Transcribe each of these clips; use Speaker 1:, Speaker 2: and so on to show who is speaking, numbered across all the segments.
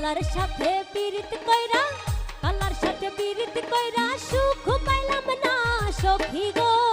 Speaker 1: Colour সাথে পীড়িত কইরা কালার সাথে পীড়িত কইরা সুখ পাইলাম না সখী গো।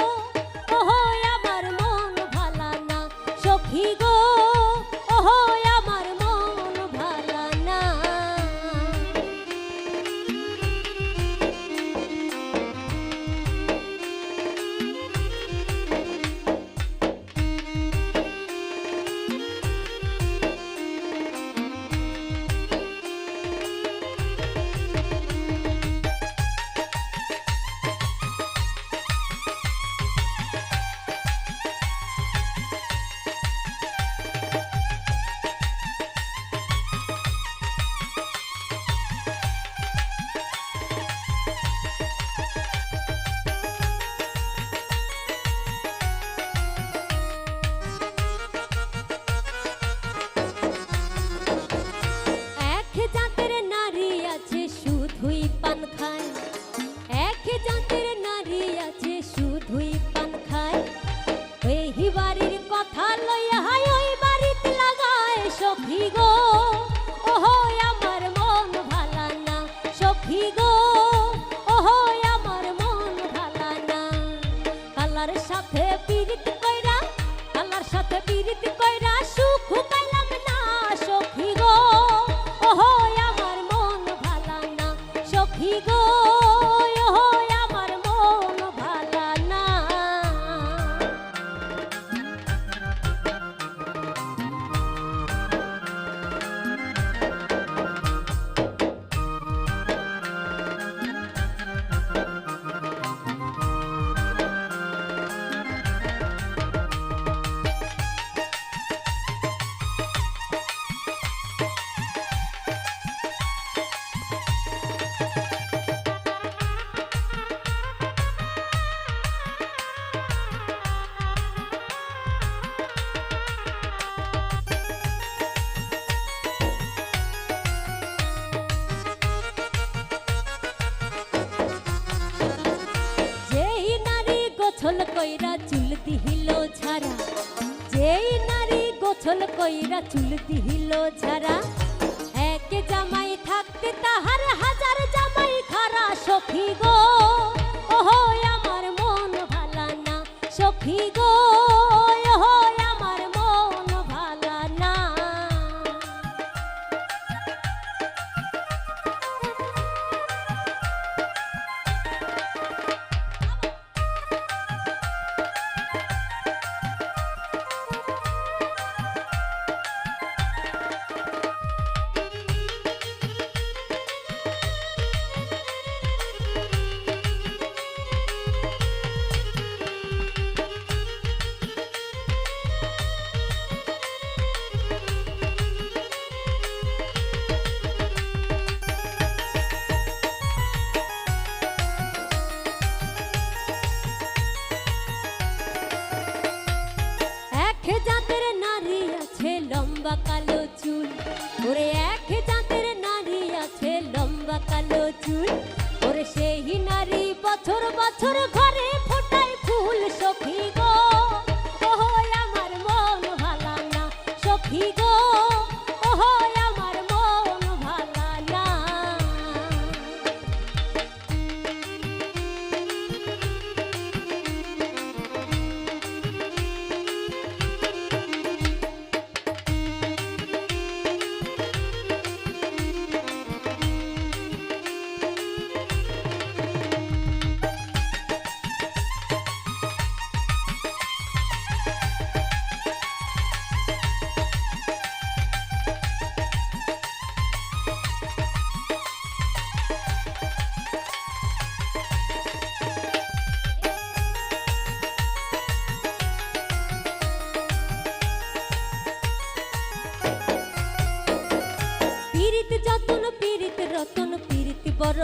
Speaker 1: কইরা চুলতি দিহিল ছাড়া। যেই নারী গোছল কইরা চুলতি দিহিল ছাড়া চুল ওরে সেই নারী বছর বছর ঘর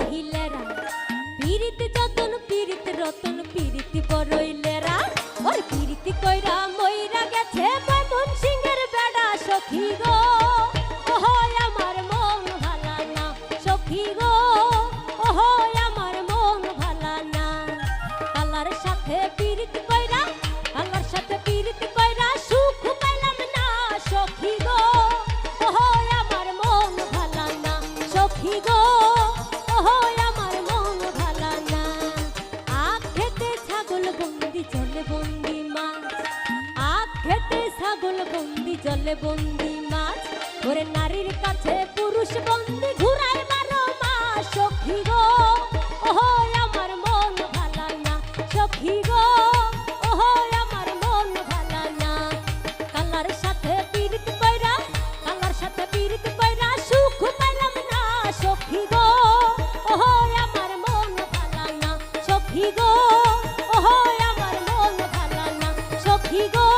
Speaker 1: মহিলারা পীড়িত যতন পীড়িত রতন পীড়িত বড়ইল পাগল বন্দি, জলে বন্দি মাছ। ওরে নারীর কাছে পুরুষ বন্দি ঘুরায় বারো মাস সখী গো। ওহো, আমার মন ভালা না সখী গো। ওহো, আমার মন ভালা না। কালার সাথে পীড়িত কইরা, কালার সাথে পীড়িত কইরা সুখ পাইলাম না সখী গো। ওহো, আমার মন ভালা না সখী গো। ওহো, আমার মন ভালা না সখী গো।